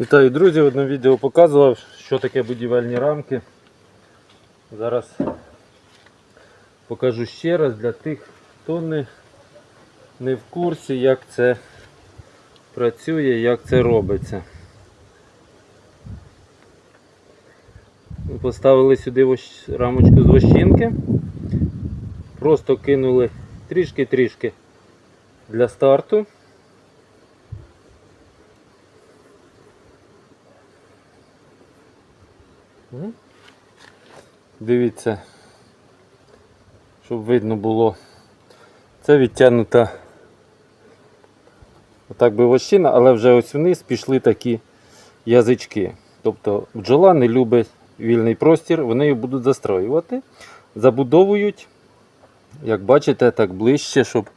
Вітаю, друзі! В одному відео показував, що таке будівельні рамки. Зараз покажу ще раз для тих, хто не, не в курсі, як це працює, як це робиться. Поставили сюди рамочку з вощинки. Просто кинули трішки-трішки для старту. Дивіться, щоб видно було. Це відтягнута отак би вощина, але вже ось вниз пішли такі язички. Тобто бджола не любить вільний простір, вони її будуть застроювати. Забудовують, як бачите, так ближче, щоб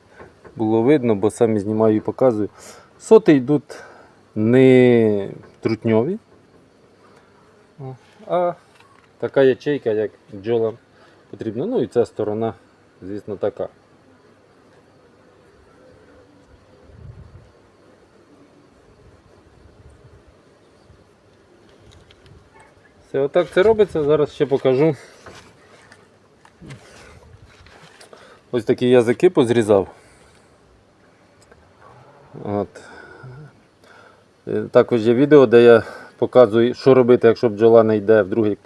було видно, бо самі знімаю і показую. Соти йдуть не трутньові, а така ячейка, як бджолам потрібна. Ну і ця сторона, звісно, така. Все, отак це робиться. Зараз ще покажу. Ось такі язики позрізав. От. Е, Також є відео, де я показую, що робити, якщо бджола не йде в другий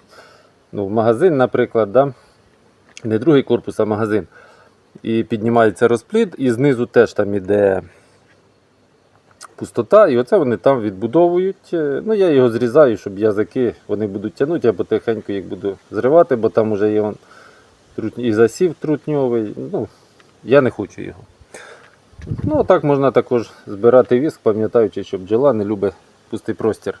ну, в магазин, наприклад, да? не другий корпус, а магазин. І піднімається розплід, і знизу теж там іде пустота, і оце вони там відбудовують. Е, Ну, я його зрізаю, щоб язики вони будуть тягнути, я потихеньку їх буду зривати, бо там вже є і засів трутньовий. Ну, я не хочу його. Ну, так можна також збирати віск, пам'ятаючи, що бджола не любить пустий простір.